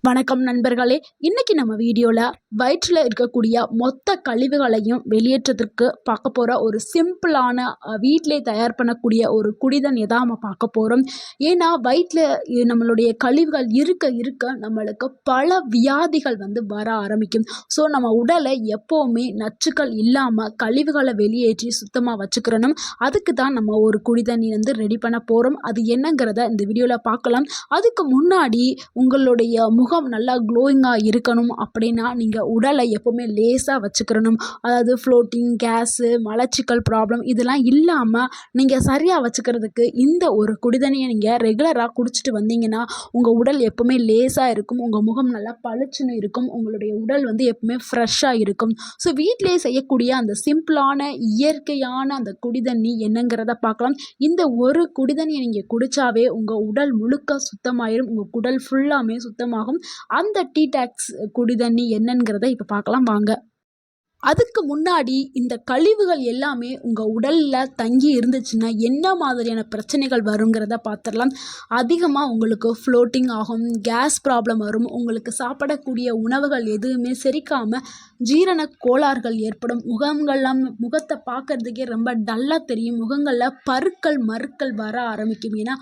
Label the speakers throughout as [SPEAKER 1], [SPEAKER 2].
[SPEAKER 1] வணக்கம் நண்பர்களே. இன்னைக்கு நம்ம வீடியோவில் வயிற்றில் இருக்கக்கூடிய மொத்த கழிவுகளையும் வெளியேற்றத்திற்கு பார்க்க போகிற ஒரு சிம்பிளான வீட்டிலே தயார் பண்ணக்கூடிய ஒரு குடிதன் எதான் நம்ம பார்க்க போகிறோம் ஏன்னா வயிற்றில் நம்மளுடைய கழிவுகள் இருக்க இருக்க நம்மளுக்கு பல வியாதிகள் வந்து வர ஆரம்பிக்கும். ஸோ நம்ம உடலை எப்போவுமே நச்சுக்கள் இல்லாமல் கழிவுகளை வெளியேற்றி சுத்தமாக வச்சுக்கிறணும். அதுக்கு தான் நம்ம ஒரு குடிதண்ணி வந்து ரெடி பண்ண போகிறோம் அது என்னங்கிறத இந்த வீடியோவில் பார்க்கலாம். அதுக்கு முன்னாடி உங்களுடைய முகம் நல்லா க்ளோயிங்காக இருக்கணும் அப்படின்னா நீங்கள் உடலை எப்போவுமே லேசாக வச்சுக்கிறணும் அதாவது ஃப்ளோட்டிங் கேஸு மலச்சிக்கல் ப்ராப்ளம் இதெல்லாம் இல்லாமல் நீங்கள் சரியாக வச்சுக்கிறதுக்கு இந்த ஒரு குடிதண்ணியை நீங்கள் ரெகுலராக குடிச்சிட்டு வந்தீங்கன்னா உங்கள் உடல் எப்போவுமே லேசாக இருக்கும். உங்கள் முகம் நல்லா பளிச்சுன்னு இருக்கும். உங்களுடைய உடல் வந்து எப்பவுமே ஃப்ரெஷ்ஷாக இருக்கும். ஸோ வீட்டிலே செய்யக்கூடிய அந்த சிம்பிளான இயற்கையான அந்த குடிதண்ணி என்னங்கிறத பார்க்கலாம். இந்த ஒரு குடிதண்ணியை நீங்கள் குடித்தாவே உங்கள் உடல் முழுக்க சுத்தமாயிரும். உங்கள் குடல் ஃபுல்லாமே சுத்தமாகும். அந்த டீ டாக்ஸ் குடி தண்ணி என்னங்கிறத இப்போ பார்க்கலாம். வாங்க. அதுக்கு முன்னாடி இந்த கழிவுகள் எல்லாமே உங்கள் உடலில் தங்கி இருந்துச்சுன்னா என்ன மாதிரியான பிரச்சனைகள் வருங்கிறத பார்த்துடலாம் அதிகமாக உங்களுக்கு ஃப்ளோட்டிங் ஆகும் கேஸ் ப்ராப்ளம் வரும் உங்களுக்கு சாப்பிடக்கூடிய உணவுகள் எதுவுமே செரிக்காமல் ஜீரண கோளாறுகள் ஏற்படும். முகங்கள்லாம் முகத்தை பார்க்குறதுக்கே ரொம்ப டல்லாக தெரியும். முகங்களில் பருக்கள் மறுக்கள் வர ஆரம்பிக்கும். ஏன்னா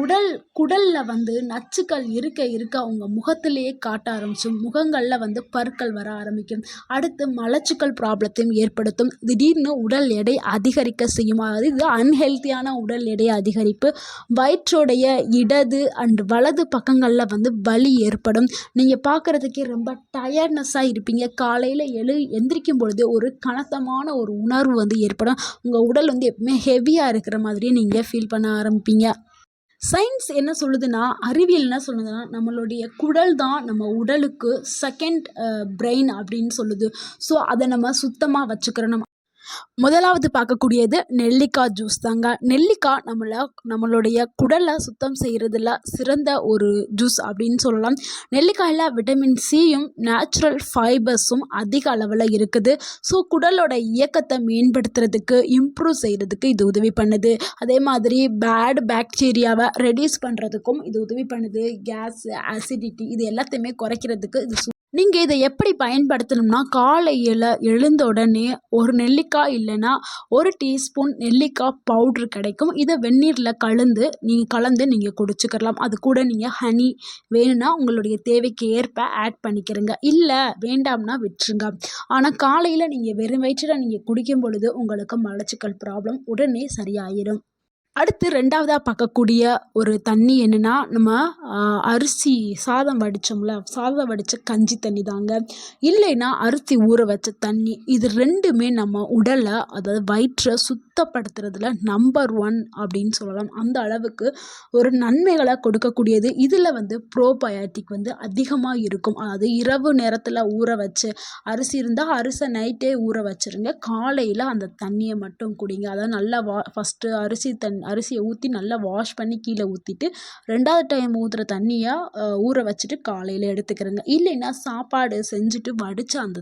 [SPEAKER 1] உடல் குடலில் வந்து நச்சுக்கள் இருக்க இருக்க உங்கள் முகத்திலேயே காட்ட ஆரம்பிச்சும் முகங்களில் வந்து பருக்கள் வர ஆரம்பிக்கும். அடுத்து மலச்சு நச்சுக்கள் ப்ராப்ளத்தையும் ஏற்படுத்தும். திடீர்னு உடல் எடை அதிகரிக்க செய்யும். அதாவது இது அன்ஹெல்த்தியான உடல் எடை அதிகரிப்பு வயிற்றோடைய இடது அண்ட் வலது பக்கங்களில் வந்து வலி ஏற்படும். நீங்கள் பார்க்குறதுக்கே ரொம்ப டயர்ட்னஸ்ஸாக இருப்பீங்க. காலையில் எழு எந்திரிக்கும் பொழுது ஒரு கனத்தமான ஒரு உணர்வு வந்து ஏற்படும். உங்கள் உடல் வந்து எப்பவுமே ஹெவியாக இருக்கிற மாதிரியே நீங்கள் ஃபீல் பண்ண ஆரம்பிப்பீங்க. சயின்ஸ் என்ன சொல்லுதுன்னா அறிவியல் என்ன சொல்லுதுன்னா நம்மளுடைய குடல் தான் நம்ம உடலுக்கு செகண்ட் பிரெயின் uh, அப்படின்னு சொல்லுது. ஸோ அதை நம்ம சுத்தமாக வச்சுக்கிறோம் முதலாவது பார்க்கக்கூடியது நெல்லிக்காய் ஜூஸ் தாங்க. நெல்லிக்காய் நம்மளை நம்மளுடைய குடலை சுத்தம் செய்கிறதுல சிறந்த ஒரு ஜூஸ் அப்படின்னு சொல்லலாம். நெல்லிக்காயில் விட்டமின் சியும் நேச்சுரல் ஃபைபர்ஸும் அதிக அளவில் இருக்குது. ஸோ குடலோட இயக்கத்தை மேம்படுத்துறதுக்கு இம்ப்ரூவ் செய்கிறதுக்கு இது உதவி பண்ணுது. அதே மாதிரி பேட் பாக்டீரியாவை ரெடியூஸ் பண்ணுறதுக்கும் இது உதவி பண்ணுது. கேஸ் ஆசிடிட்டி இது எல்லாத்தையுமே குறைக்கிறதுக்கு இது நீங்கள் இதை எப்படி பயன்படுத்தணும்னா காலையில் எழுந்த உடனே ஒரு நெல்லிக்காய் இல்லைன்னா ஒரு டீஸ்பூன் நெல்லிக்காய் பவுட்ரு கிடைக்கும். இதை வெந்நீரில் கலந்து நீங்கள் கலந்து நீங்கள் குடிச்சுக்கலாம். அது கூட நீங்கள் ஹனி வேணும்னா உங்களுடைய தேவைக்கு ஏற்ப ஆட் பண்ணிக்கிறங்க. இல்லை வேண்டாம்னா விட்டுருங்க. ஆனால் காலையில் நீங்கள் வெறும் வயிற்றில் நீங்கள் குடிக்கும் பொழுது உங்களுக்கு மலச்சிக்கல் ப்ராப்ளம் உடனே சரியாயிடும் அடுத்து ரெண்டாவதாக பார்க்கக்கூடிய ஒரு தண்ணி என்னென்னா நம்ம அரிசி சாதம் வடித்தோம்ல சாதம் வடித்த கஞ்சி தண்ணி தாங்க. இல்லைன்னா அரிசி ஊற வச்ச தண்ணி இது ரெண்டுமே நம்ம உடலை அதாவது வயிற்றை சுத்தப்படுத்துறதுல நம்பர் ஒன் அப்படின்னு சொல்லலாம். அந்த அளவுக்கு ஒரு நன்மைகளை கொடுக்கக்கூடியது. இதில் வந்து ப்ரோபயாட்டிக் வந்து அதிகமாக இருக்கும். அதாவது இரவு நேரத்தில் ஊற வச்சு அரிசி இருந்தால் அரிசை நைட்டே ஊற வச்சுருங்க. காலையில் அந்த தண்ணியை மட்டும் குடிங்க. அதாவது நல்லா வா ஃபஸ்ட்டு அரிசி தண்ணி அரிசியை ஊற்றி நல்லா வாஷ் பண்ணி கீழே ஊற்றிட்டு ரெண்டாவது டைம் ஊற்றுற தண்ணியாக ஊற வச்சுட்டு காலையில் எடுத்துக்கிறேங்க. இல்லைன்னா சாப்பாடு செஞ்சுட்டு வடித்த அந்த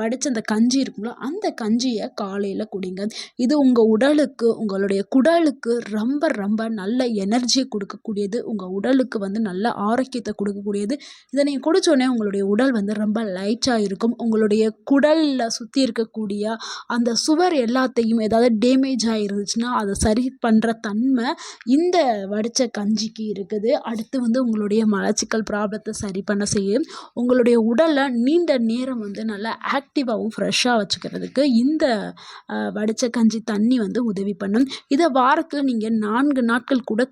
[SPEAKER 1] வடித்த அந்த கஞ்சி இருக்குங்களோ அந்த கஞ்சியை காலையில் குடிங்க. இது உங்கள் உடலுக்கு உங்களுடைய குடலுக்கு ரொம்ப ரொம்ப நல்ல எனர்ஜியை கொடுக்கக்கூடியது. உங்கள் உடலுக்கு வந்து நல்ல ஆரோக்கியத்தை கொடுக்கக்கூடியது. இதை நீங்கள் குடித்தோடனே உங்களுடைய உடல் வந்து ரொம்ப லைட்டாக இருக்கும். உங்களுடைய குடலில் சுற்றி இருக்கக்கூடிய அந்த சுவர் எல்லாத்தையும் ஏதாவது டேமேஜ் ஆகிருந்துச்சுன்னா அதை சரி பண்ணுற தன்மை இந்த வடித்த கஞ்சிக்கு இருக்குது. அடுத்து வந்து உங்களுடைய மலச்சிக்கல் ப்ராப்ளத்தை சரி பண்ண செய்யும். உங்களுடைய உடலை நீண்ட நேரம் வந்து நல்லா ஆக்டிவாகவும் ஃப்ரெஷ்ஷாக வச்சுக்கிறதுக்கு இந்த வடித்த கஞ்சி தண்ணி வந்து உதவி பண்ணும். இதை வாரத்தில் நீங்கள் நான்கு நாட்கள் கூட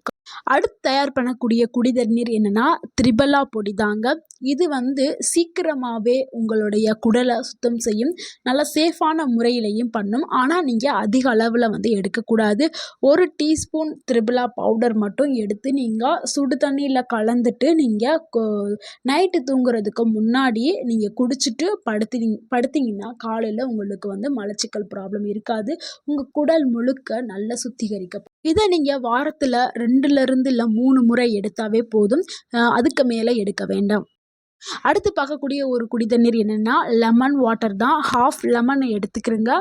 [SPEAKER 1] அடுத்து தயார் பண்ணக்கூடிய குடி தண்ணீர் என்னென்னா திரிபலா பொடி தாங்க. இது வந்து சீக்கிரமாகவே உங்களுடைய குடலை சுத்தம் செய்யும் நல்ல சேஃபான முறையிலையும் பண்ணும். ஆனால் நீங்கள் அதிக அளவில் வந்து எடுக்கக்கூடாது. ஒரு டீஸ்பூன் திரிபலா பவுடர் மட்டும் எடுத்து நீங்கள் சுடு தண்ணியில் கலந்துட்டு நீங்கள் நைட்டு தூங்குறதுக்கு முன்னாடியே நீங்கள் குடிச்சிட்டு படுத்தி படுத்திங்கன்னா காலையில் உங்களுக்கு வந்து மலச்சிக்கல் ப்ராப்ளம் இருக்காது. உங்கள் குடல் முழுக்க நல்ல சுத்திகரிக்கப்படும். இதை நீங்கள் வாரத்தில் ரெண்டுலேருந்து இல்லை மூணு முறை எடுத்தாவே போதும். அதுக்கு மேலே எடுக்க வேண்டாம். அடுத்து பார்க்கக்கூடிய ஒரு குடி தண்ணீர் என்னென்னா லெமன் வாட்டர் தான். ஹாஃப் லெமனை எடுத்துக்கிறங்க.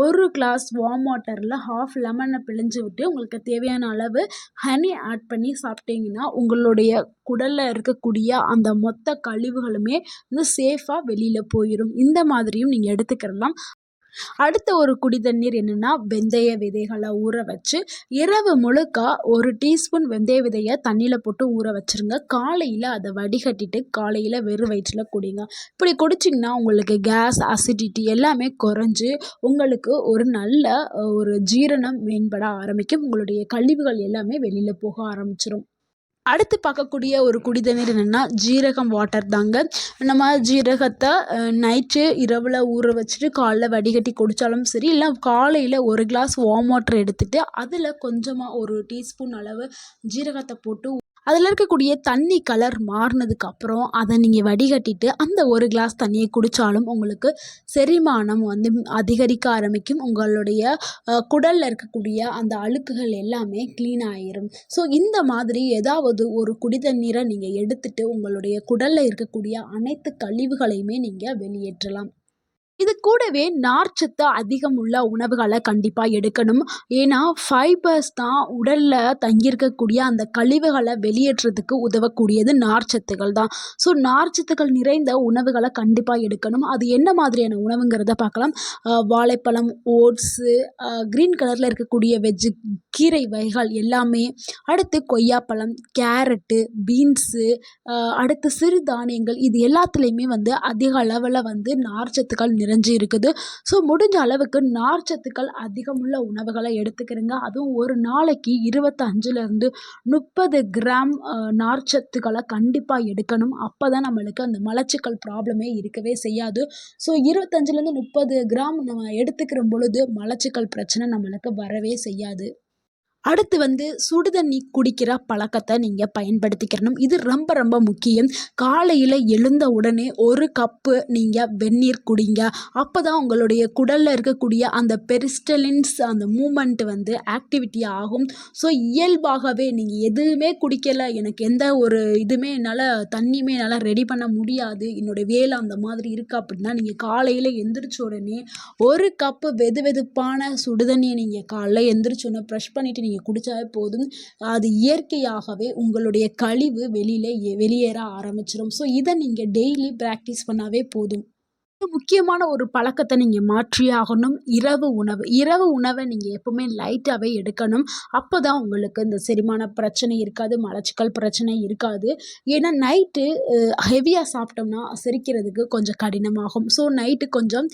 [SPEAKER 1] ஒரு கிளாஸ் வார்ம் வாட்டரில் ஹாஃப் லெமனை பிழிஞ்சு விட்டு உங்களுக்கு தேவையான அளவு ஹனி ஆட் பண்ணி சாப்பிட்டீங்கன்னா உங்களுடைய குடலில் இருக்கக்கூடிய அந்த மொத்த கழிவுகளுமே வந்து சேஃபாக வெளியில் போயிடும் இந்த மாதிரியும் நீங்கள் எடுத்துக்கிறலாம் அடுத்த ஒரு குடி தண்ணீர் என்னென்னா வெந்தய விதைகளை ஊற வச்சு இரவு முழுக்க ஒரு டீஸ்பூன் வெந்தய விதையை தண்ணியில் போட்டு ஊற வச்சுருங்க. காலையில் அதை வடிகட்டிட்டு காலையில் வெறும் வயிற்றில் குடிங்க. இப்படி குடிச்சிங்கன்னா உங்களுக்கு கேஸ் அசிடிட்டி எல்லாமே குறைஞ்சி உங்களுக்கு ஒரு நல்ல ஒரு ஜீரணம் மேம்பட ஆரம்பிக்கும். உங்களுடைய கழிவுகள் எல்லாமே வெளியில் போக ஆரம்பிச்சிடும் அடுத்து பார்க்கக்கூடிய ஒரு குடி தண்ணீர் என்னென்னா ஜீரகம் வாட்டர் தாங்க. நம்ம ஜீரகத்தை நைட்டு இரவில் ஊற வச்சுட்டு காலைல வடிகட்டி குடித்தாலும் சரி இல்லை காலையில் ஒரு கிளாஸ் வார்ம் வாட்டர் எடுத்துகிட்டு அதில் கொஞ்சமாக ஒரு டீஸ்பூன் அளவு ஜீரகத்தை போட்டு அதில் இருக்கக்கூடிய தண்ணி கலர் மாறினதுக்கப்புறம் அதை நீங்கள் வடிகட்டிட்டு அந்த ஒரு கிளாஸ் தண்ணியை குடித்தாலும் உங்களுக்கு செரிமானம் வந்து அதிகரிக்க ஆரம்பிக்கும். உங்களுடைய குடலில் இருக்கக்கூடிய அந்த அழுக்குகள் எல்லாமே க்ளீன் ஆயிரும். ஸோ இந்த மாதிரி ஏதாவது ஒரு குடி தண்ணீரை நீங்கள் எடுத்துட்டு உங்களுடைய குடலில் இருக்கக்கூடிய அனைத்து கழிவுகளையுமே நீங்கள் வெளியேற்றலாம். இது கூடவே நார்ச்சத்து அதிகம் உள்ள உணவுகளை கண்டிப்பாக எடுக்கணும். ஏன்னா ஃபைபர்ஸ் தான் உடலில் தங்கியிருக்கக்கூடிய அந்த கழிவுகளை வெளியேற்றுறதுக்கு உதவக்கூடியது நார்ச்சத்துகள் தான். ஸோ நார்ச்சத்துக்கள் நிறைந்த உணவுகளை கண்டிப்பாக எடுக்கணும். அது என்ன மாதிரியான உணவுங்கிறத பார்க்கலாம். வாழைப்பழம் ஓட்ஸு க்ரீன் கலரில் இருக்கக்கூடிய வெஜ்ஜு கீரை வகைகள் எல்லாமே. அடுத்து கொய்யாப்பழம் கேரட்டு பீன்ஸு அடுத்து சிறுதானியங்கள் இது எல்லாத்துலேயுமே வந்து அதிக அளவில் வந்து நார்ச்சத்துக்கள் நிறை நிறைஞ்சு இருக்குது. ஸோ முடிஞ்ச அளவுக்கு நார்ச்சத்துக்கள் அதிகமுள்ள உணவுகளை எடுத்துக்கிறங்க. அதுவும் ஒரு நாளைக்கு இருபத்தஞ்சிலேருந்து முப்பது கிராம் நார்ச்சத்துக்களை கண்டிப்பாக எடுக்கணும். அப்போ தான் நம்மளுக்கு அந்த மலச்சிக்கல் ப்ராப்ளமே இருக்கவே செய்யாது. ஸோ இருபத்தஞ்சிலேருந்து முப்பது கிராம் நம்ம எடுத்துக்கிற பொழுது மலச்சிக்கல் பிரச்சனை நம்மளுக்கு வரவே செய்யாது. அடுத்து வந்து சுடு தண்ணி குடிக்கிற பழக்கத்தை நீங்கள் பயன்படுத்திக்கிறணும் இது ரொம்ப ரொம்ப முக்கியம். காலையில் எழுந்த உடனே ஒரு கப்பு நீங்கள் வெந்நீர் குடிங்க. அப்போ தான் உங்களுடைய குடலில் இருக்கக்கூடிய அந்த பெரிஸ்டலின்ஸ் அந்த மூமெண்ட் வந்து ஆக்டிவிட்டி ஆகும். ஸோ இயல்பாகவே நீங்கள் எதுவுமே குடிக்கலை. எனக்கு எந்த ஒரு இதுவுமே என்னால் தண்ணியுமே என்னால் ரெடி பண்ண முடியாது. என்னுடைய வேலை அந்த மாதிரி இருக்குது அப்படின்னா நீங்கள் காலையில் எந்திரிச்ச உடனே ஒரு கப்பு வெது வெதுப்பான சுடுதண்ணியை நீங்கள் காலைல எந்திரிச்சோன்னே ப்ரெஷ் பண்ணிவிட்டு நீங்கள் குடித்தாவே போதும். அது இயற்கையாகவே உங்களுடைய கழிவு வெளியில் வெளியேற ஆரம்பிச்சிடும் ஸோ இதை நீங்கள் டெய்லி ப்ராக்டிஸ் பண்ணாவே போதும். முக்கியமான ஒரு பழக்கத்தை நீங்கள் மாற்றியே ஆகணும். இரவு உணவு இரவு உணவை நீங்கள் எப்போவுமே லைட்டாகவே எடுக்கணும். அப்போ தான் உங்களுக்கு இந்த செரிமான பிரச்சனை இருக்காது மலச்சிக்கல் பிரச்சனை இருக்காது. ஏன்னா நைட்டு ஹெவியாக சாப்பிட்டோம்னா செரிக்கிறதுக்கு கொஞ்சம் கடினமாகும். ஸோ நைட்டு கொஞ்சம்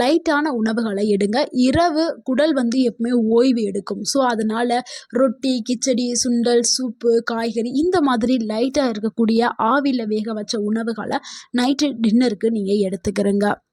[SPEAKER 1] லைட்டான உணவுகளை எடுங்க. இரவு குடல் வந்து எப்பவுமே ஓய்வு எடுக்கும். ஸோ அதனால் ரொட்டி கிச்சடி சுண்டல் சூப்பு காய்கறி இந்த மாதிரி லைட்டாக இருக்கக்கூடிய ஆவியில் வேக வச்ச உணவுகளை நைட்டு டின்னருக்கு நீங்கள் எடுத்துக்கிறங்க.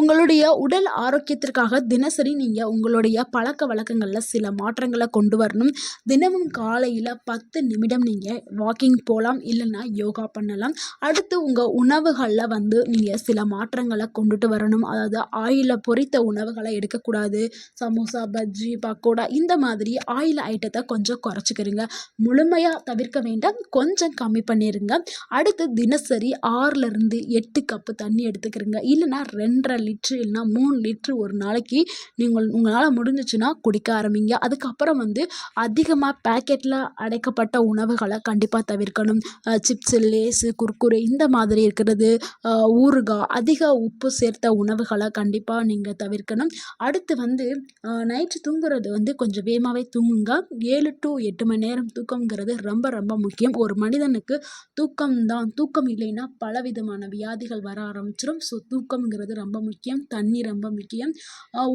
[SPEAKER 1] உங்களுடைய உடல் ஆரோக்கியத்திற்காக தினசரி நீங்கள் உங்களுடைய பழக்க வழக்கங்களில் சில மாற்றங்களை கொண்டு வரணும். தினமும் காலையில் பத்து நிமிடம் நீங்கள் வாக்கிங் போகலாம் இல்லைன்னா யோகா பண்ணலாம். அடுத்து உங்கள் உணவுகளில் வந்து நீங்கள் சில மாற்றங்களை கொண்டுட்டு வரணும். அதாவது ஆயிலில் பொரித்த உணவுகளை எடுக்கக்கூடாது. சமோசா பஜ்ஜி பக்கோடா இந்த மாதிரி ஆயில் ஐட்டத்தை கொஞ்சம் குறைச்சிக்கிறீங்க முழுமையாக தவிர்க்க வேண்டாம். கொஞ்சம் கம்மி பண்ணிடுங்க அடுத்து தினசரி ஆறுலேருந்து எட்டு கப்பு தண்ணி எடுத்துக்கிறீங்க இல்லைன்னா ரெண்டரை லிட்ரு இல்லைனா மூணு லிட்ரு ஒரு நாளைக்கு நீங்கள் உங்களால் முடிஞ்சிச்சுன்னா குடிக்க ஆரம்பிங்க. அதுக்கப்புறம் வந்து அதிகமாக பேக்கெட்டில் அடைக்கப்பட்ட உணவுகளை கண்டிப்பாக தவிர்க்கணும். சிப்ஸு லேஸு குர்குரே இந்த மாதிரி இருக்கிறது ஊறுகாய் அதிக உப்பு சேர்த்த உணவுகளை கண்டிப்பாக நீங்கள் தவிர்க்கணும். அடுத்து வந்து நைட்டு தூங்குறது வந்து கொஞ்சம் வேகமாகவே தூங்குங்க. ஏழு டு எட்டு மணி நேரம் தூக்கங்கிறது ரொம்ப ரொம்ப முக்கியம். ஒரு மனிதனுக்கு தூக்கம் தான் தூக்கம் இல்லைன்னா பலவிதமான வியாதிகள் வர ஆரம்பிச்சிடும் ஸோ தூக்கம்ங்கிறது ரொம்ப முக்கியம். முக்கியம் தண்ணி ரொம்ப முக்கியம்.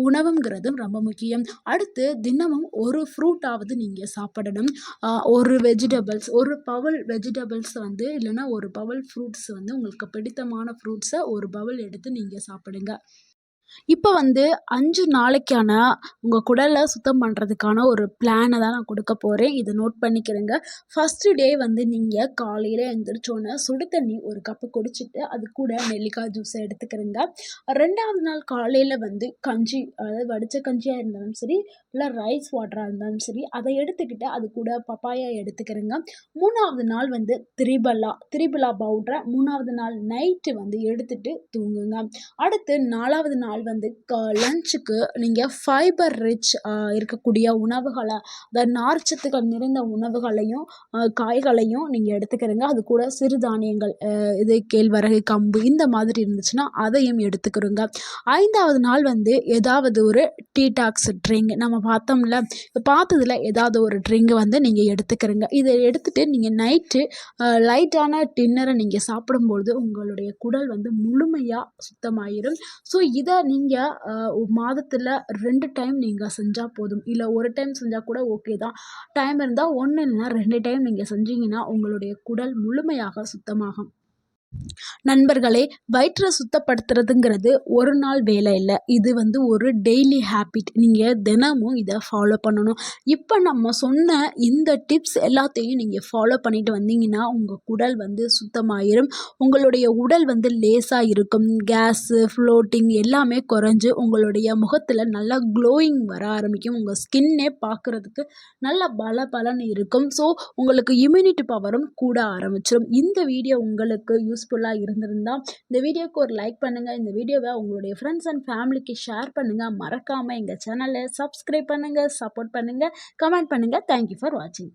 [SPEAKER 1] உணவுங்கிறதும் ரொம்ப முக்கியம். அடுத்து தினமும் ஒரு ஃப்ரூட்டாவது நீங்கள் சாப்பிடணும். ஒரு வெஜிடபிள்ஸ் ஒரு பவல் வெஜிடபிள்ஸ் வந்து இல்லைன்னா ஒரு பவல் ஃப்ரூட்ஸ் வந்து உங்களுக்கு பிடித்தமான ஃப்ரூட்ஸை ஒரு பவல் எடுத்து நீங்கள் சாப்பிடுங்க. இப்போ வந்து அஞ்சு நாளைக்கான உங்கள் குடலை சுத்தம் பண்ணுறதுக்கான ஒரு பிளானை தான் நான் கொடுக்க போகிறேன் இதை நோட் பண்ணிக்கிறேங்க. ஃபஸ்ட்டு டே வந்து நீங்கள் காலையில் எழுந்திரிச்சோன்னே சுடு தண்ணி ஒரு கப்பு குடிச்சிட்டு அது கூட நெல்லிக்காய் ஜூஸை எடுத்துக்கிறேங்க. ரெண்டாவது நாள் காலையில் வந்து கஞ்சி அதாவது வடித்த கஞ்சியாக இருந்தாலும் சரி இல்லை ரைஸ் வாட்டராக இருந்தாலும் சரி அதை எடுத்துக்கிட்டு அது கூட பப்பாயா எடுத்துக்கிறேங்க. மூணாவது நாள் வந்து திரிபலா திரிபலா பவுட்ரை மூணாவது நாள் நைட்டு வந்து எடுத்துகிட்டு தூங்குங்க. அடுத்து நாலாவது நாள் வந்து க லஞ்சுக்கு நீங்கள் ஃபைபர் ரிச் இருக்கக்கூடிய உணவுகளை இந்த நார்ச்சத்துக்கள் நிறைந்த உணவுகளையும் காய்களையும் நீங்கள் எடுத்துக்கிறீங்க. அது கூட சிறுதானியங்கள் இது கேழ்வரகு கம்பு இந்த மாதிரி இருந்துச்சுன்னா அதையும் எடுத்துக்கிறோங்க. ஐந்தாவது நாள் வந்து ஏதாவது ஒரு டீடாக்ஸ் ட்ரிங்க் நம்ம பார்த்தோம்ல இப்போ பார்த்ததுல ஏதாவது ஒரு ட்ரிங்க் வந்து நீங்கள் எடுத்துக்கிறீங்க. இதை எடுத்துகிட்டு நீங்கள் நைட்டு லைட்டான டின்னரை நீங்கள் சாப்பிடும்பொழுது உங்களுடைய குடல் வந்து முழுமையாக சுத்தமாயிரும். ஸோ இதை நீங்கள் மாதத்தில் ரெண்டு டைம் நீங்கள் செஞ்சால் போதும். இல்லை ஒரு டைம் செஞ்சால் கூட ஓகே தான். டைம் இருந்தால் ஒன்று இல்லைனா ரெண்டு டைம் நீங்கள் செஞ்சீங்கன்னா உங்களுடைய குடல் முழுமையாக சுத்தமாகும். நண்பர்களே வயிற்றை சுத்தப்படுத்துறதுங்கிறது ஒரு நாள் வேலை இல்லை. இது வந்து ஒரு டெய்லி ஹேபிட் நீங்கள் தினமும் இதை ஃபாலோ பண்ணணும். இப்போ நம்ம சொன்ன இந்த டிப்ஸ் எல்லாத்தையும் நீங்கள் ஃபாலோ பண்ணிட்டு வந்தீங்கன்னா உங்கள் குடல் வந்து சுத்தமாயிரும். உங்களுடைய உடல் வந்து லேசாக இருக்கும். கேஸு ஃப்ளோட்டிங் எல்லாமே குறைஞ்சு உங்களுடைய முகத்தில் நல்லா க்ளோயிங் வர ஆரம்பிக்கும். உங்கள் ஸ்கின்னே பார்க்குறதுக்கு நல்ல பல பலன் இருக்கும். ஸோ உங்களுக்கு இம்யூனிட்டி பவரும் கூட ஆரம்பிச்சிடும் இந்த வீடியோ உங்களுக்கு யூஸ் யூஸ்ஃபுல்லாக இருந்திருந்தால் இந்த வீடியோக்கு ஒரு லைக் பண்ணுங்கள் இந்த வீடியோவை உங்களுடைய ஃப்ரெண்ட்ஸ் அண்ட் ஃபேமிலிக்கு ஷேர் பண்ணுங்கள் மறக்காமல் எங்கள் சேனலை சப்ஸ்கிரைப் பண்ணுங்கள் சப்போர்ட் பண்ணுங்கள் கமெண்ட் பண்ணுங்கள் தேங்க்யூ ஃபார் வாட்சிங்